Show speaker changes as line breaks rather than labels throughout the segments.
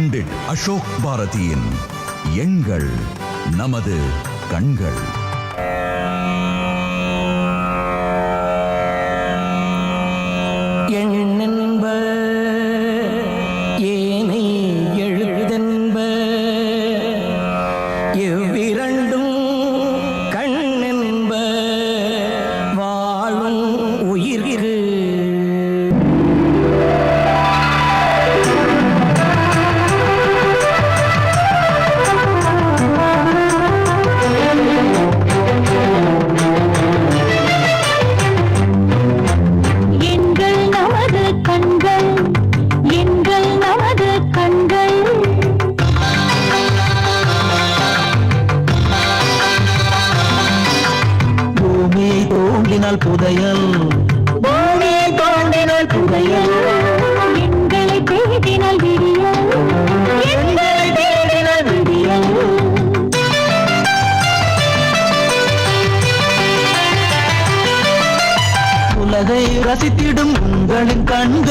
பண்டிட் அசோக் பாரதியின் எண்கள் நமது கண்கள்.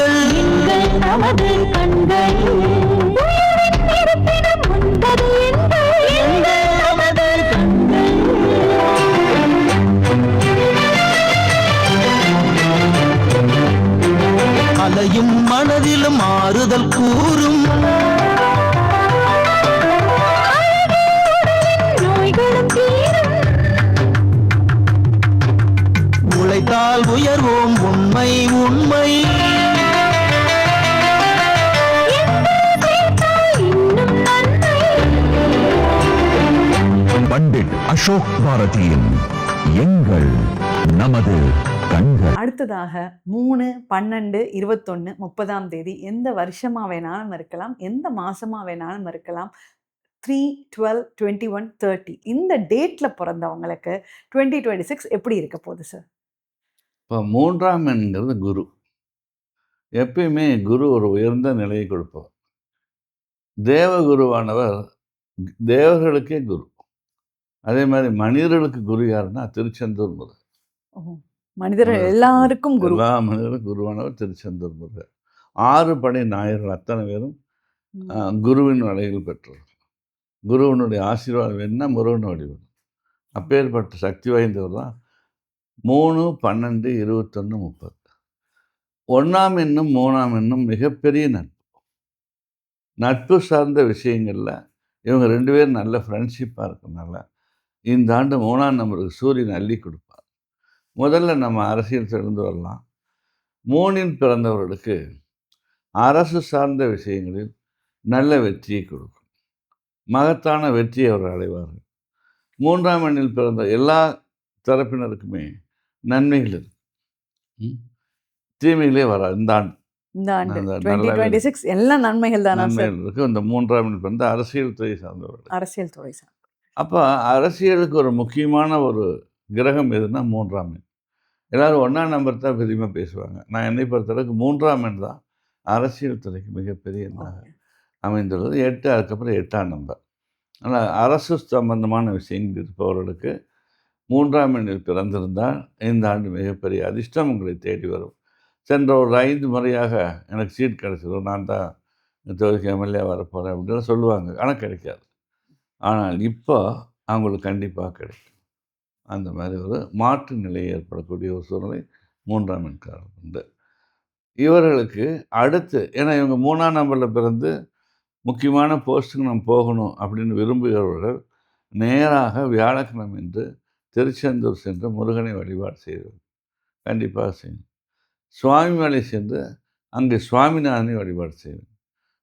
கண்கள். எங்கள் நமது
அலையும் மனதிலும் ஆறுதல் கூறும். உழைத்தால் உயர்வோம் உண்மை உண்மை.
பண்டிட் அசோக் பாரதியின் எண்கள் நமது கண்கள்.
அடுத்ததாக மூணு பன்னெண்டு இருபத்தொன்று முப்பதாம் தேதி எந்த வருஷமாக வேணாலும் இருக்கலாம் எந்த மாதமாக வேணாலும் இருக்கலாம். Three twelve twenty one thirty இந்த டேட்டில் பிறந்தவங்களுக்கு டுவெண்ட்டி டுவெண்ட்டி சிக்ஸ் எப்படி இருக்க போகுது சார்
இப்போ மூன்றாம் எண்கிறது குரு. எப்பயுமே குரு ஒரு உயர்ந்த நிலையை கொடுப்பவர். தேவகுருவானவர் தேவர்களுக்கே குரு. அதே மாதிரி மனிதர்களுக்கு குரு யாருன்னா திருச்செந்தூர் முருகன்
மனிதர்கள் எல்லாருக்கும் குரு.
எல்லா மனிதர்களுக்கும் குருவானவர் திருச்செந்தூர் முருகன் ஆறு படை நாயர்கள் அத்தனை பேரும் குருவின் வலையில் பெற்றவர்கள் குருவினுடைய ஆசீர்வாதம் என்ன முருகன் வடிவம் அப்பேற்பட்ட சக்தி வாய்ந்தவர் தான் மூணு பன்னெண்டு இருபத்தொன்று முப்பது. ஒன்றாம் எண்ணும் மூணாம் எண்ணும் மிகப்பெரிய நட்பு. நட்பு சார்ந்த விஷயங்களில் இவங்க ரெண்டு பேரும் நல்ல ஃப்ரெண்ட்ஷிப்பாக இருக்கனால இந்த ஆண்டு மூணாம் நம்பருக்கு சூரியன் அள்ளி கொடுப்பார். முதல்ல நம்ம அரசியல் திறந்து வரலாம். மூணில் பிறந்தவர்களுக்கு அரசு சார்ந்த விஷயங்களில் நல்ல வெற்றியை கொடுக்கும். மகத்தான வெற்றியை அவர் அடைவார்கள். மூன்றாம் எண்ணில் பிறந்த எல்லா தரப்பினருக்குமே நன்மைகள் இருக்கு. ம்? தீமைகளே வராது. இந்த ஆண்டு.
எல்லாம் நன்மைகள் தானா
நன்மைகள் இருக்கு. இந்த மூன்றாம் பிறந்த அரசியல் துறை சார்ந்தவர்கள்
அரசியல் துறை சார்.
அப்போ அரசியலுக்கு ஒரு முக்கியமான ஒரு கிரகம் எதுனா மூன்றாம் எண். எல்லாரும் ஒன்றாம் நம்பர் தான் பெரியமாக பேசுவாங்க. நான் என்னை பொறுத்தளவுக்கு மூன்றாம் எண் தான் அரசியல் துறைக்கு மிகப்பெரிய எண்ணாக அமைந்துள்ளது. எட்டு அதுக்கப்புறம் எட்டாம் நம்பர். ஆனால் அரசு சம்பந்தமான விஷயங்கள் இருப்பவர்களுக்கு மூன்றாம் எண்ணில் பிறந்திருந்தால் இந்த ஆண்டு மிகப்பெரிய அதிர்ஷ்டம் உங்களை தேடி வரும். சென்ற ஒரு ஐந்து முறையாக எனக்கு சீட் கிடச்சிடும் நான் தான் தொகுதிக்கு எம்எல்ஏ வரப்போகிறேன் அப்படின்னு சொல்லுவாங்க. ஆனால் கிடைக்காது. ஆனால் இப்போ அவங்களுக்கு கண்டிப்பாக கிடைக்கும். அந்த மாதிரி ஒரு மாற்று நிலை ஏற்படக்கூடிய ஒரு சூழ்நிலை மூன்றாம் எண்காரர் உண்டு இவர்களுக்கு அடுத்து ஏன்னா இவங்க மூணாம் நம்பரில் பிறந்து முக்கியமான போஸ்ட்டுக்கு நம்ம போகணும் அப்படின்னு விரும்புகிறவர்கள் நேராக வியாழக்கிழமை என்று திருச்செந்தூர் சென்று முருகனை வழிபாடு செய்வது கண்டிப்பாக செய்யணும். சுவாமிமலை சென்று அங்கே சுவாமிநாதனை வழிபாடு செய்வது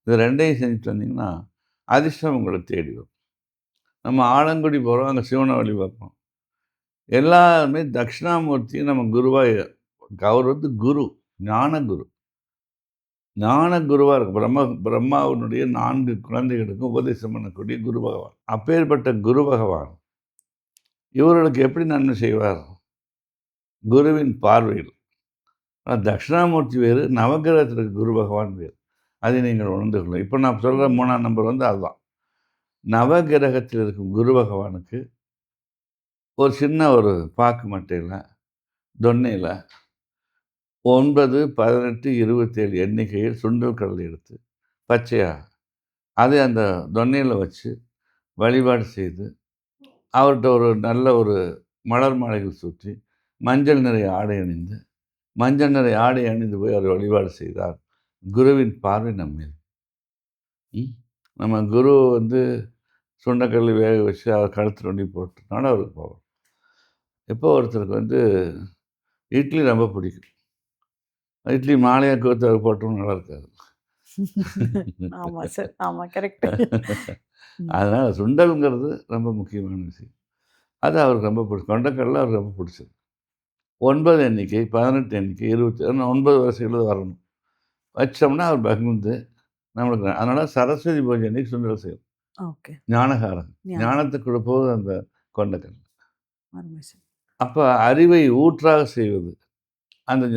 இது ரெண்டையும் செஞ்சுட்டு வந்தீங்கன்னா அதிர்ஷ்டம் உங்களை தேடி வரும். நம்ம ஆலங்குடி போகிறோம் அங்கே சிவனை வழிபார்ப்போம் எல்லாருமே தட்சிணாமூர்த்தியும் நம்ம குருவாக அவர் வந்து குரு ஞான குரு ஞான குருவாக இருக்கும் பிரம்ம பிரம்மாவினுடைய நான்கு குழந்தைகளுக்கும் உபதேசம் பண்ணக்கூடிய குரு பகவான். அப்பேற்பட்ட குரு பகவான். இவர்களுக்கு எப்படி நன்மை செய்வார்? குருவின் பார்வையில். ஆனால் தட்சிணாமூர்த்தி வேறு நவகிரகத்தில் இருக்க குரு பகவான் வேறு. அதை நீங்கள் உணர்ந்து கொள்ளணும் இப்போ நான் சொல்கிற மூணாம் நம்பர் வந்து அதுதான். நவகிரகத்தில் இருக்கும் குரு பகவானுக்கு ஒரு சின்ன ஒரு பாக்கு மட்டையில் தொன்னையில் ஒன்பது பதினெட்டு இருபத்தேழு எண்ணிக்கையில் சுண்டல் கடலை எடுத்து பச்சையாக அதை அந்த தொன்னையில் வச்சு வழிபாடு செய்து அவர்கிட்ட ஒரு நல்ல ஒரு மலர் மாலைகள் சுற்றி மஞ்சள் நிறைய ஆடை அணிந்து மஞ்சள் நிறை ஆடை அணிந்து போய் அவர் வழிபாடு செய்தார். குருவின் பார்வை நம்ம நம்ம குரு வந்து சுண்டைக்கல் வேக வச்சு அவர் கழுத்து நொண்டி போட்டுனால அவருக்கு போகும் எப்போ ஒருத்தருக்கு வந்து இட்லி ரொம்ப பிடிக்கும். இட்லி மாலையாக கோத்து அவர் போட்டோம் நல்லா இருக்காது.
ஆமா சார். ஆமா கரெக்ட்.
அதனால் சுண்டல்ங்கிறது ரொம்ப முக்கியமான விஷயம். அது அவருக்கு ரொம்ப பிடிச்சி கொண்டக்கடலை அவருக்கு ரொம்ப பிடிச்சது. ஒன்பது எண்ணிக்கை பதினெட்டு எண்ணிக்கை இருபத்தி ஒன்பது வரிசைகள் வரணும். வச்சோம்னா அவர் பகிர்ந்து நம்மளுக்கு அதனால் சரஸ்வதி பூஜை அன்னைக்கு சுண்டல் செய்யும்
ஓகே.
ஞானகாரம் ஞானத்தை கொடுப்பது அந்த
சார்.
அப்போ அறிவை ஊற்றாக செய்வது. அந்த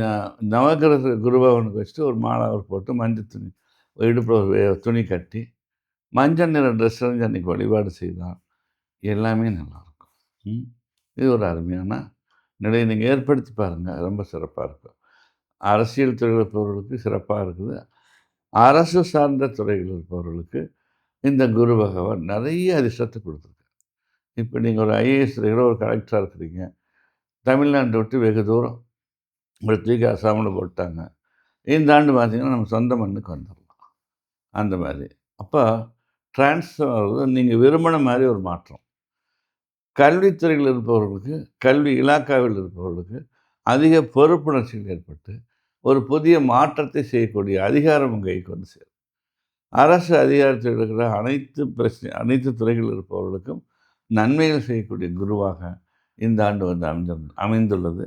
நவகிரக குருபவனுக்கு வச்சுட்டு ஒரு மாலை அவர் போட்டு மஞ்சள் துணி இடுப்பில் வே- துணி கட்டி மஞ்சள் நிற ட்ரெஸ் அணிஞ்சு அன்றைக்கி வழிபாடு செய்தால் எல்லாமே நல்லாயிருக்கும். இது ஒரு அருமையான நிலையை நீங்கள் ஏற்படுத்தி பாருங்கள் ரொம்ப சிறப்பாக இருக்கும். அரசியல் துறையில் இருப்பவர்களுக்கு சிறப்பாக இருக்குது. அரசு சார்ந்த துறைகள் இருப்பவர்களுக்கு இந்த குரு பகவான் நிறைய அதிர்ஷ்டத்தை கொடுத்துருக்கு இப்போ நீங்கள் ஒரு ஐஏஎஸ் ஒரு கலெக்டராக இருக்கிறீங்க. தமிழ்நாட்டை விட்டு வெகு தூரம் ஒரு தூக்கி அசாமில் போட்டாங்க. இந்த ஆண்டு பார்த்தீங்கன்னா நம்ம சொந்த மண்ணுக்கு வந்துடலாம். அந்த மாதிரி. அப்போ டிரான்ஸ்ஃபர் நீங்கள் விரும்பின மாதிரி ஒரு மாற்றம். கல்வித்துறையில் இருப்பவர்களுக்கு கல்வி இலாக்காவில் இருப்பவர்களுக்கு அதிக பொறுப்புணர்ச்சிகள் ஏற்பட்டு ஒரு புதிய மாற்றத்தை செய்யக்கூடிய அதிகாரம் கைக்கு வந்து சேரும். அரசு அதிகாரத்தில் இருக்கிற அனைத்து பிரச்சனை அனைத்து துறைகளில் இருப்பவர்களுக்கும் நன்மைகள் செய்யக்கூடிய குருவாக இந்த ஆண்டு வந்து அமைந்த அமைந்துள்ளது.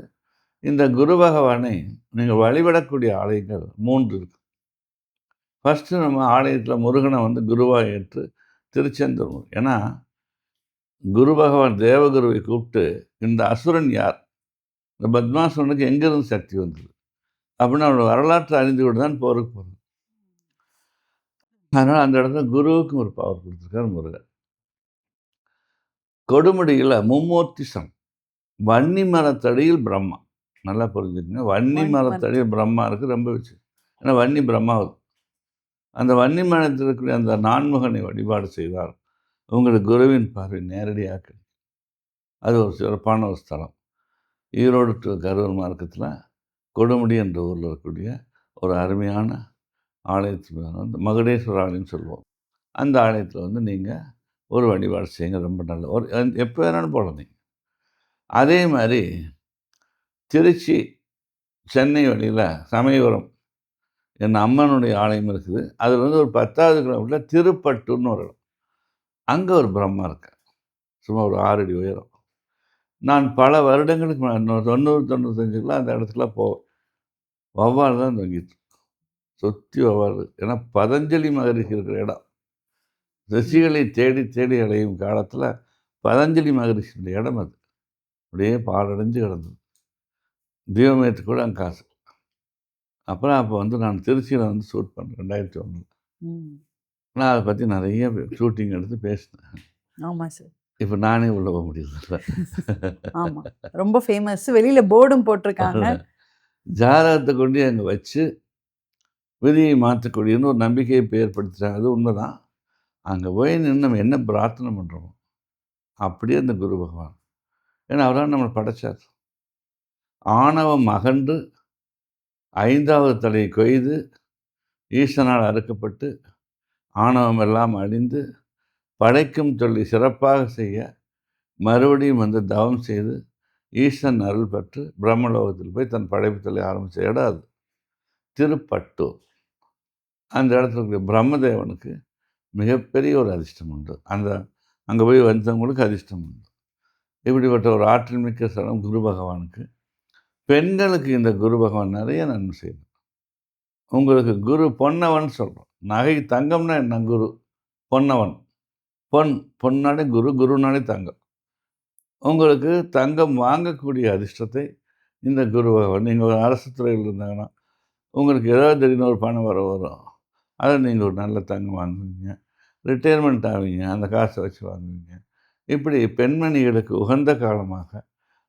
இந்த குரு பகவானை நீங்கள் வழிபடக்கூடிய ஆலயங்கள் மூன்று இருக்கு. ஃபஸ்ட்டு நம்ம ஆலயத்தில் முருகனை வந்து குருவாக ஏற்று திருச்செந்தூர். ஏன்னா குரு பகவான் தேவகுருவை கூப்பிட்டு இந்த அசுரன் யார்? இந்த பத்மாசுரனுக்கு எங்கேருந்து சக்தி வந்தது? அப்படின்னு அவனோட வரலாற்றை அறிந்து கொண்டு தான் போருக்கு போகிறது அதனால் அந்த இடத்துல குருவுக்கும் ஒரு பவர் கொடுத்துருக்காரு முருகன். கொடுமுடியில் மும்மூர்த்தி சம் வன்னி மரத்தடியில் பிரம்மா. நல்லா புரிஞ்சுக்கங்க. வன்னி மரத்தடியில் பிரம்மா இருக்குது ரொம்ப வச்சு ஏன்னா வன்னி பிரம்மாவுது அந்த வன்னி மரத்தில் இருக்கக்கூடிய அந்த நான்முகனை வழிபாடு செய்தால் உங்களுக்கு குருவின் பார்வை நேரடியாக கிடைக்கும். அது ஒரு சிறப்பான ஒரு ஸ்தலம். ஈரோடு டு கரூர் மார்க்கத்தில் கொடுமுடி என்ற ஊரில் இருக்கக்கூடிய ஒரு அருமையான ஆலயத்தில் வந்து மகுடேஸ்வர ஆலயம்னு சொல்லுவோம். அந்த ஆலயத்தில் வந்து நீங்கள் ஒரு வழிபாடு செய்யுங்க ரொம்ப நல்ல ஒரு எப்போ வேணாலும் போகலாம் நீங்கள் அதே மாதிரி திருச்சி சென்னை வழியில் சமயபுரம் என் அம்மனுடைய ஆலயம் இருக்குது. அதில் வந்து ஒரு பத்தாவது கிலோமீட்டர் திருப்பட்டூர்னு ஒரு இடம். அங்கே ஒரு பிரம்மா இருக்கார். சும்மா ஒரு ஆறடி உயரம். நான் பல வருடங்களுக்கு இன்னொரு தொண்ணூறு தொண்ணூத்தஞ்சுக்குலாம் அந்த இடத்துல போவேன் வவ்வாறு தான் தொங்கிட்டு சுற்றி வவ்வால் ஏன்னா பதஞ்சலி மகரிஷி இருக்கிற இடம். ரிஷிகளை தேடி தேடி அடையும் காலத்தில் பதஞ்சலி மகரிஷியுடைய இடம் அது. அப்படியே பாலடைஞ்சு கிடந்தது. தீபமேத்து கூட அங்கே காசு. அப்புறம் அப்போ வந்து நான் திருச்சியில் வந்து ஷூட் பண்ணேன் ரெண்டாயிரத்தி ஒன்றில். நான் அதை பற்றி நிறைய ஷூட்டிங் எடுத்து பேசினேன்.
ஆமா சார்.
இப்போ நானே உள்ள போக முடியல
ஆமா. ரொம்ப ஃபேமஸ் வெளியில போர்டும் போட்டிருக்காங்க.
ஜாதகத்தை கொண்டு அங்கே வச்சு விதியை மாற்றக்கூடியன்னு ஒரு நம்பிக்கையை இப்ப ஏற்படுத்துகிறாங்க அது உண்மைதான். அங்கே போய் நின்று நம்ம என்ன பிரார்த்தனை பண்ணுறோமோ அப்படியே அந்த குரு பகவான். ஏன்னா அவரால் நம்மளை படைச்சார். ஆணவம் அகன்று ஐந்தாவது தலையை கொய்து ஈசனால் அறுக்கப்பட்டு ஆணவம் எல்லாம் அழிந்து படைக்கும் தொழில் சிறப்பாக செய்ய மறுபடியும் வந்து தவம் செய்து ஈசன் அருள் பெற்று பிரம்மலோகத்தில் போய் தன் படைப்பு தொழிலை ஆரம்பித்த இடம் அது. திருப்பட்டூர். அந்த இடத்துல இருக்கிற பிரம்மதேவனுக்கு மிகப்பெரிய ஒரு அதிர்ஷ்டம் உண்டு. அந்த அங்கே போய் வந்தவங்களுக்கு அதிர்ஷ்டம் உண்டு. இப்படிப்பட்ட ஒரு ஆற்றல் மிக்க ஸ்தலம் குரு பகவானுக்கு. பெண்களுக்கு இந்த குரு பகவான் நிறைய நன்மை செய்யணும் உங்களுக்கு குரு பொன்னவன் சொல்கிறோம் நகை தங்கம்னா என்ன குரு? பொன்னவன். பொன் பொன்னாலே குரு குருனாலே தங்கம். உங்களுக்கு தங்கம் வாங்கக்கூடிய அதிர்ஷ்டத்தை இந்த குரு பகவான் நீங்கள் ஒரு அரசு துறையில் இருந்தாங்கன்னா உங்களுக்கு ஏதாவது திடீர்னு ஒரு பணம் வர வரும். அதை நீங்கள் ஒரு நல்ல தங்கம் வாங்குவீங்க ரிட்டையர்மெண்ட் ஆவீங்க அந்த காசை வச்சு வாங்குவீங்க. இப்படி பெண்மணிகளுக்கு உகந்த காலமாக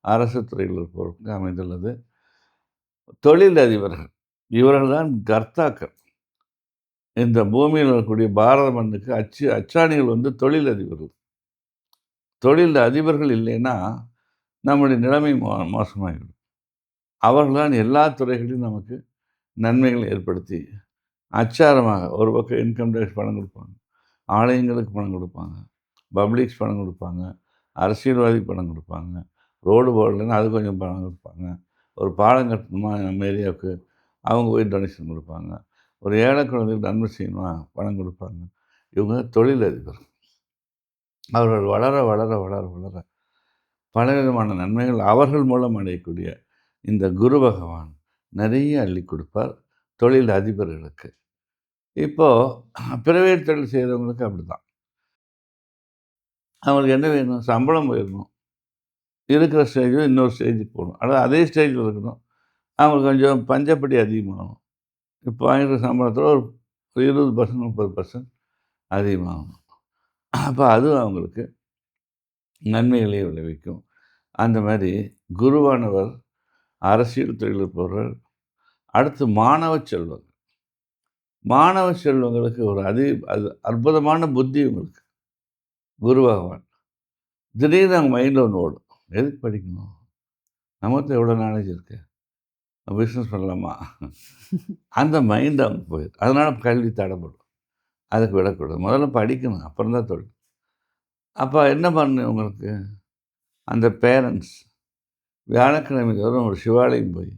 அரசு துறையில் இருப்பவர்களுக்கு அமைந்துள்ளது. தொழிலதிபர்கள் இவர்கள் தான் கர்த்தாக்கள். இந்த பூமியில் இருக்கக்கூடிய பாரத மண்ணுக்கு அச்சு அச்சாணிகள் வந்து தொழில் அதிபர்கள் தொழில் அதிபர்கள் இல்லைன்னா நம்முடைய நிலைமை மோ மோசமாகிவிடும் அவர்கள்தான் எல்லா துறைகளிலும் நமக்கு நன்மைகளை ஏற்படுத்தி அச்சாரமாக ஒரு பக்கம் இன்கம் டேக்ஸ் பணம் கொடுப்பாங்க. ஆலயங்களுக்கு பணம் கொடுப்பாங்க. பப்ளிக்ஸ் பணம் கொடுப்பாங்க. அரசியல்வாதி பணம் கொடுப்பாங்க. ரோடு போடலைன்னா அது கொஞ்சம் பணம் கொடுப்பாங்க. ஒரு பாலம் கட்டணுமா நம்ம ஏரியாவுக்கு? அவங்க போய் டொனேஷன் கொடுப்பாங்க. ஒரு ஏழை குழந்தைக்கு நன்மை செய்யணுமா? பணம் கொடுப்பாங்க. இவங்க தொழிலதிபர் அவர்கள் வளர வளர வளர வளர பலவிதமான நன்மைகள் அவர்கள் மூலம் அடையக்கூடிய இந்த குரு பகவான் நிறைய அள்ளி கொடுப்பார் தொழில் அதிபர்களுக்கு. இப்போது பிரைவேட் தொழில் செய்கிறவங்களுக்கு அப்படி தான் அவங்களுக்கு என்ன வேணும்? சம்பளம் போயிடணும் இருக்கிற ஸ்டேஜில் இன்னொரு ஸ்டேஜுக்கு போகணும். அதாவது அதே ஸ்டேஜில் இருக்கணும். அவங்களுக்கு கொஞ்சம் பஞ்சப்படி அதிகமாகணும். இப்போ வாங்கிற சம்பளத்தில் ஒரு இருபது பர்சன்ட் முப்பது பர்சன்ட் அதிகமாகணும். அப்போ அது அவங்களுக்கு நன்மைகளை விளைவிக்கும். அந்த மாதிரி குருவானவர் அரசியல் தொழில் இருப்பவர்கள் அடுத்து மாணவ செல்வங்கள். மாணவ செல்வங்களுக்கு ஒரு அதி அது அற்புதமான புத்தி உங்களுக்கு. குரு பகவான். திடீர்னு அவங்க மைண்டில் ஒன்று ஓடும். எதுக்கு படிக்கணும்? நமக்கு எவ்வளோ நாலேஜ் இருக்கு? பிஸ்னஸ் பண்ணலாமா? அந்த மைண்ட் அவங்க போயிடும். அதனால் கல்வி தடைப்படும். அதுக்கு விடக்கூடாது முதல்ல படிக்கணும். அப்புறம் தான் தொழில். அப்போ என்ன பண்ணு உங்களுக்கு? அந்த பேரண்ட்ஸ் வியாழக்கிழமை தோறும் ஒரு சிவாலயம் போய்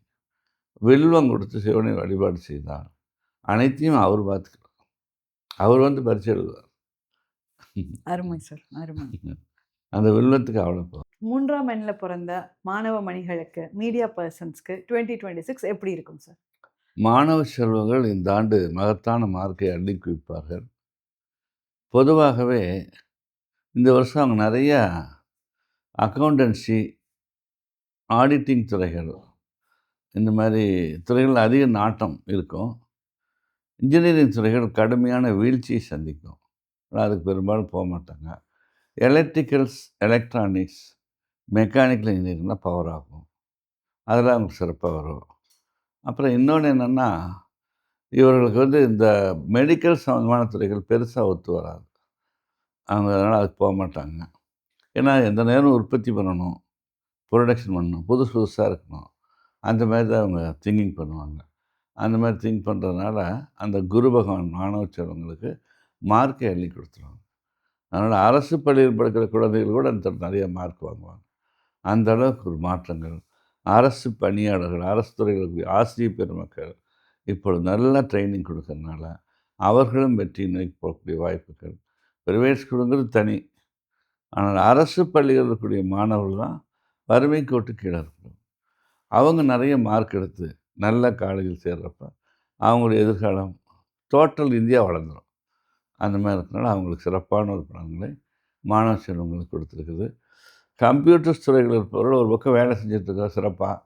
வில்வம் கொடுத்து சிவனை வழிபாடு செய்தார் அனைத்தையும் அவர் பார்த்துக்கிறார் அவர் வந்து பரிசு எழுதுவார்.
அருமை சார் அருமை.
அந்த வில்வத்துக்கு அவ்வளோ
மூன்றாம் எண்ணில் பிறந்த மாணவ மணிகளுக்கு மீடியா பர்சன்ஸ்க்கு டுவெண்ட்டி டுவெண்ட்டி சிக்ஸ் எப்படி இருக்கும் சார்?
மாணவ செல்வங்கள் இந்த ஆண்டு மகத்தான மார்க்கை அள்ளி குவிப்பார்கள். பொதுவாகவே இந்த வருஷம் அவங்க நிறையா அக்கௌண்டன்சி ஆடிட்டிங் துறைகள் இந்த மாதிரி துறைகள் அதிக நாட்டம் இருக்கும். இன்ஜினியரிங் துறைகள் கடுமையான வீழ்ச்சியை சந்திக்கும். ஆனால் அதுக்கு பெரும்பாலும் போக மாட்டாங்க. எலக்ட்ரிக்கல்ஸ் எலக்ட்ரானிக்ஸ் மெக்கானிக்கல் இன்ஜினியரிங்லாம் பவர் ஆகும். அதில் அவங்களுக்கு சிறப்பாக வரும். அப்புறம் இன்னொன்று என்னென்னா இவர்களுக்கு வந்து இந்த மெடிக்கல் சம்மந்தமான துறைகள் பெருசாக ஒத்து வராது. அவங்க அதனால் அதுக்கு போக மாட்டாங்க. ஏன்னா எந்த நேரம் உற்பத்தி பண்ணணும் ப்ரொடக்ஷன் பண்ணணும் புதுசு புதுசாக இருக்கணும். அந்த மாதிரி தான் அவங்க திங்கிங் பண்ணுவாங்க. அந்த மாதிரி திங்க் பண்ணுறதுனால அந்த குரு பகவான் மாணவ செல்வங்களுக்கு மார்க்கை அள்ளி கொடுத்துருவாங்க. அதனால் அரசு பள்ளியில் படிக்கிற குழந்தைகள் கூட அந்த நிறைய மார்க் வாங்குவாங்க. அந்த அளவுக்கு ஒரு மாற்றங்கள். அரசு பணியாளர்கள் அரசு துறைகளுக்கு ஆசிரியர் பெருமக்கள் இப்பொழுது நல்ல ட்ரைனிங் கொடுக்கறதுனால அவர்களும் வெற்றி நோக்கி போகக்கூடிய வாய்ப்புகள். பிரைவேட் ஸ்கூலுங்கிறது தனி. ஆனால் அரசு பள்ளிகள் இருக்கக்கூடிய மாணவர்கள் தான் வறுமை கோட்டு கீழே இருக்கணும் அவங்க நிறைய மார்க் எடுத்து நல்ல காலேஜில் சேர்கிறப்ப அவங்களுடைய எதிர்காலம் டோட்டல் இந்தியா வளர்ந்துடும் அந்த மாதிரி இருக்கனால அவங்களுக்கு சிறப்பான ஒரு பலன்களை மாணவ செல்வங்களுக்கு கொடுத்துருக்குது. கம்ப்யூட்டர்ஸ் துறைகள் இருப்பவர்கள் ஒரு பக்கம் வேலை செஞ்சிட்ருக்கா சிறப்பாக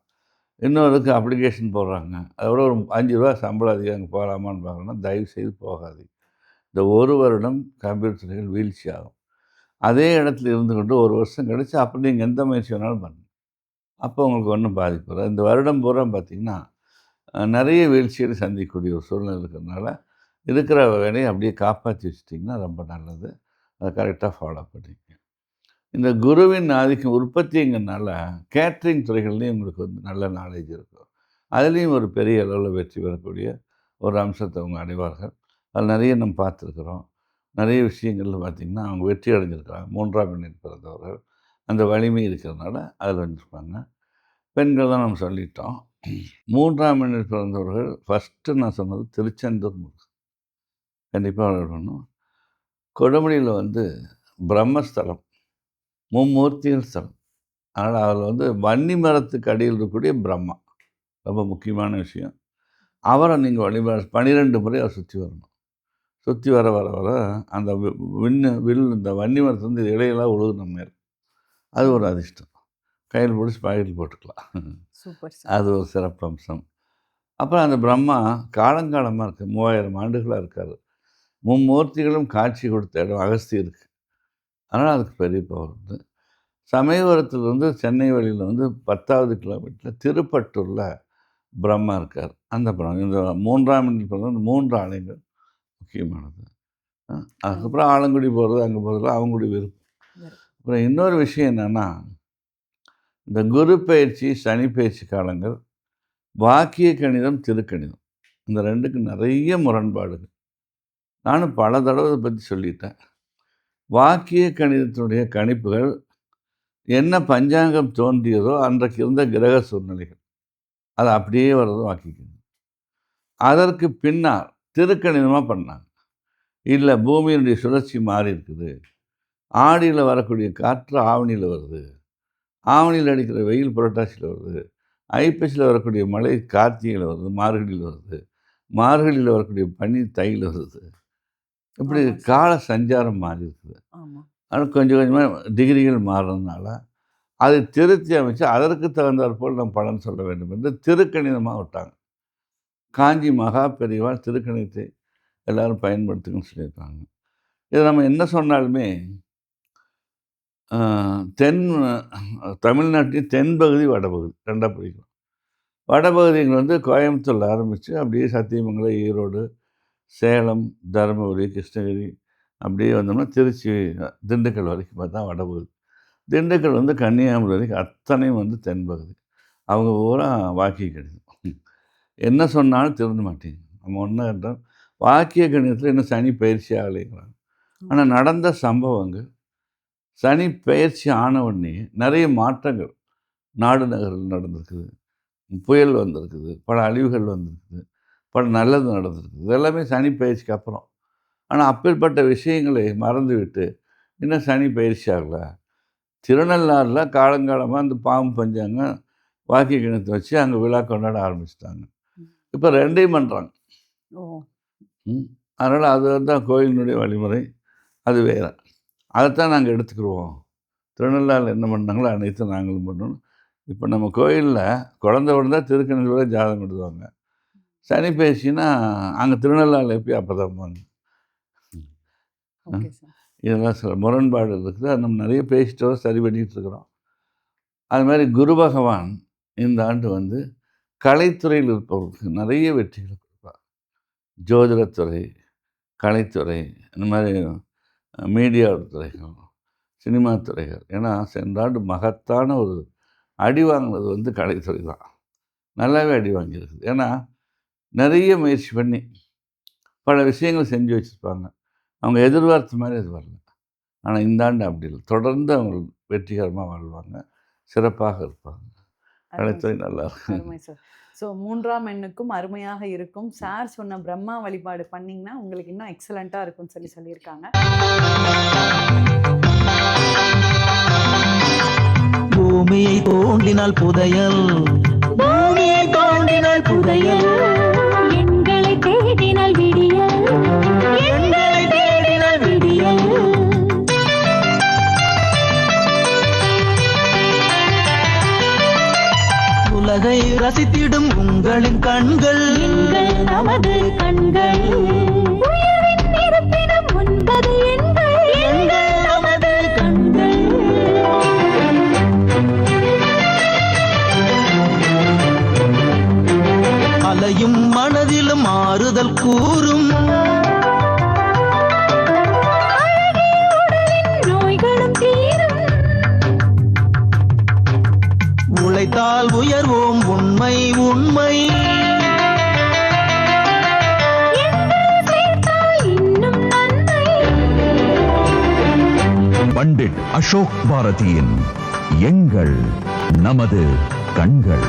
இன்னொருக்கு அப்ளிகேஷன் போடுறாங்க. அதோட ஒரு அஞ்சு ரூபா சம்பளம் அதிகம் அங்கே போகலாமான்னு பார்க்கணும்னா தயவு செய்து போகாது இந்த ஒரு வருடம் கம்ப்யூட்டர் துறைகள் வீழ்ச்சி ஆகும். அதே இடத்துல இருந்து கொண்டு ஒரு வருஷம் கிடச்சி அப்புறம் நீங்கள் எந்த முயற்சி வேணாலும் பண்ணுங்க. அப்போ உங்களுக்கு ஒன்றும் பாதிப்பு வராது. இந்த வருடம் பூரா பார்த்திங்கன்னா நிறைய வீழ்ச்சியில் சந்திக்கக்கூடிய ஒரு சூழ்நிலை இருக்கிறதுனால இருக்கிற வேலையை அப்படியே காப்பாற்றி வச்சிட்டிங்கன்னா ரொம்ப நல்லது. அதை கரெக்டாக ஃபாலோ பண்ணிக்க இந்த குருவின் ஆதிக்கம் உற்பத்திங்கிறனால கேட்ரிங் துறைகள்லேயும் உங்களுக்கு வந்து நல்ல நாலேஜ் இருக்கும். அதுலேயும் ஒரு பெரிய அளவில் வெற்றி பெறக்கூடிய ஒரு அம்சத்தை அவங்க அடைவார்கள். அது நிறைய நம்ம பார்த்துருக்குறோம். நிறைய விஷயங்களில் பார்த்திங்கன்னா அவங்க வெற்றி அடைஞ்சிருக்கிறாங்க. மூன்றாம் எண்ணில் பிறந்தவர்கள். அந்த வலிமை இருக்கிறதுனால அதில் வந்துருப்பாங்க பெண்கள் தான் நம்ம சொல்லிட்டோம். மூன்றாம் எண்ணில் பிறந்தவர்கள் ஃபஸ்ட்டு நான் சொன்னது திருச்செந்தூர் முருகன். கண்டிப்பாக வரணும் கொடுமுடியில் வந்து பிரம்மஸ்தலம் மும்மூர்த்திகள் ஸ்தலம். அதனால் அதில் வந்து வன்னி மரத்துக்கு அடியில் இருக்கக்கூடிய பிரம்மா. ரொம்ப முக்கியமான விஷயம். அவரை நீங்கள் வழிபாடு பன்னிரெண்டு முறை அவர் சுற்றி வரணும். சுற்றி வர வர வர அந்த வி- விண்ணு வில் இந்த வன்னி மரத்துலேருந்து இடையெல்லாம் உழுது நம்ம அது ஒரு அதிர்ஷ்டம். கையில் பிடிச்சி பாக்கெட்டில் போட்டுக்கலாம்.
சூப்பர்
அது ஒரு சிறப்பு அம்சம். அப்புறம் அந்த பிரம்மா காலங்காலமாக இருக்குது மூவாயிரம் ஆண்டுகளாக இருக்கார். மும்மூர்த்திகளும் காட்சி கொடுத்த இடம் அகஸ்தியருக்கு அதனால் அதுக்கு பெரிய பவர் உண்டு. சமயபுரத்துலேருந்து சென்னை வழியில் வந்து பத்தாவது கிலோமீட்டரில் திருப்பட்டூரில் பிரம்மா இருக்கார். அந்த பிரம்மா இந்த மூன்றாம் பிறந்த மூன்று ஆலயங்கள் முக்கியமானது. அதுக்கப்புறம் ஆலங்குடி போகிறது அங்கே போகிறதுல அவங்களுடைய விருப்பம். அப்புறம் இன்னொரு விஷயம் என்னென்னா இந்த குரு பயிற்சி சனி பயிற்சி காலங்கள் வாக்கிய கணிதம் திருக்கணிதம் இந்த ரெண்டுக்கு நிறைய முரண்பாடுகள். நானும் பல தடவை இதை பற்றி சொல்லிட்டேன். வாக்கிய கணிதத்தினுடைய கணிப்புகள் என்ன பஞ்சாங்கம் தோன்றியதோ அன்றைக்கு இருந்த கிரக சூழ்நிலைகள். அது அப்படியே வர்றது வாக்கிக்கணும் அதற்கு பின்னால் திருக்கணிதமாக பண்ணாங்க. இல்லை பூமியினுடைய சுழற்சி மாறி இருக்குது ஆடியில் வரக்கூடிய காற்று ஆவணியில் வருது. ஆவணியில் அடிக்கிற வெயில் புரட்டாசியில் வருது. ஐப்பசியில் வரக்கூடிய மழை கார்த்திகையில் வருது மார்கழியில் வருது. மார்கழியில் வரக்கூடிய பனி தையில் வருது. இப்படி. கால சஞ்சாரம் மாறி இருக்குது. ஆனால் கொஞ்சம் கொஞ்சமாக டிகிரிகள் மாறுறதுனால அதை திருத்தி அமைச்சு அதற்கு தகுந்தாற்போல் நம்ம பலன் சொல்ல வேண்டும் என்று திருக்கணிதமாக விட்டாங்க. காஞ்சி மகா பெரியவாள் திருக்கணிதத்தை எல்லாரும் பயன்படுத்துங்கன்னு சொல்லியிருக்காங்க. இதை நம்ம என்ன சொன்னாலுமே தென் தமிழ்நாட்டின் தென்பகுதி வடபகுதி ரெண்டாக பிரிக்கலாம். வடபகுதிகள் வந்து கோயம்புத்தூரில் ஆரம்பித்து அப்படியே சத்தியமங்கலம் ஈரோடு சேலம் தருமபுரி கிருஷ்ணகிரி அப்படியே வந்தோம்னா திருச்சி திண்டுக்கல் வரைக்கும் பார்த்தா வடபகுதி. திண்டுக்கல் வந்து கன்னியாகுமரி வரைக்கும் அத்தனையும் வந்து தென்பகுதி. அவங்க பூரா வாக்கிய கணிதம். என்ன சொன்னாலும் திருந்த மாட்டேங்க நம்ம ஒன்றா கேட்டோம் வாக்கிய கணிதத்தில் இன்னும் சனி பயிற்சி ஆகலைங்கிறாங்க. ஆனால் நடந்த சம்பவங்கள் சனி பயிற்சி ஆன உடனே நிறைய மாற்றங்கள். நாடு நகரில் நடந்திருக்குது. புயல் வந்திருக்குது. பல அழிவுகள் வந்திருக்குது. பல நல்லது நடந்திருக்குது. இதெல்லாமே சனி பயிற்சிக்கு அப்புறம். ஆனால் அப்பேற்பட்ட விஷயங்களை மறந்துவிட்டு இன்னும் சனி பயிற்சி ஆகலை. திருநள்ளாறில் காலங்காலமாக அந்த பாம்பு பஞ்சாங்க வாக்கிய கிணத்தை வச்சு அங்கே விழா கொண்டாட ஆரம்பிச்சிட்டாங்க. இப்போ ரெண்டையும் பண்ணுறாங்க அதனால் அது தான் கோயிலினுடைய வழிமுறை. அது வேறு. அதைத்தான் நாங்கள் எடுத்துக்கிடுவோம் திருநள்ளாறில் என்ன பண்ணாங்களோ அனைத்தும் நாங்களும் பண்ணணும். இப்போ நம்ம கோயிலில் குழந்தை விழுந்தா திருக்கணிதோட ஜாதகம் எழுதுவாங்க சனி பேசினா அங்கே திருநள்ளாறில் எப்படி அப்போ தான் இதெல்லாம் சில முரண்பாடு இருக்குது. அது நம்ம நிறைய பேசிட்டு சரி பண்ணிகிட்டு இருக்கிறோம். அது மாதிரி குரு பகவான் இந்த ஆண்டு வந்து கலைத்துறையில் இருப்பவர்களுக்கு நிறைய வெற்றிகளை கொடுப்பார். ஜோதிடத்துறை கலைத்துறை இந்த மாதிரி மீடியா துறைகள் சினிமா துறைகள் ஏன்னா சென்ற ஆண்டு மகத்தான ஒரு அடி வாங்கினது வந்து கலைத்துறை தான். நல்லாவே அடி வாங்கியிருக்குது. ஏன்னா நிறைய முயற்சி பண்ணி பல விஷயங்கள் செஞ்சு வச்சுருப்பாங்க. அவங்க எதிர்பார்த்த மாதிரி அது வரல. ஆனால் இந்த ஆண்டு அப்படி இல்லை. தொடர்ந்து அவங்க வெற்றிகரமாக வாழ்வாங்க. சிறப்பாக இருப்பாங்க. கலைத்துறை நல்லா இருக்கும்
ஸோ மூன்றாம் எண்ணுக்கும் அருமையாக இருக்கும். சார் சொன்ன பிரம்மா வழிபாடு பண்ணீங்கன்னா உங்களுக்கு இன்னும் எக்ஸலண்ட்டாக இருக்கும்னு சொல்லி சொல்லியிருக்காங்க.
பூமியை தோண்டினால் புதையல். பூமியை தோண்டினால் புதையல். உலகை ரசித்திடும் உங்களின் கண்கள்.
நமது கண்கள். ஒன்பது
அலையும் மனதிலும் ஆறுதல் கூறும்.
பண்டிட் அசோக் பாரதியின் எங்கள் நமது கண்கள்.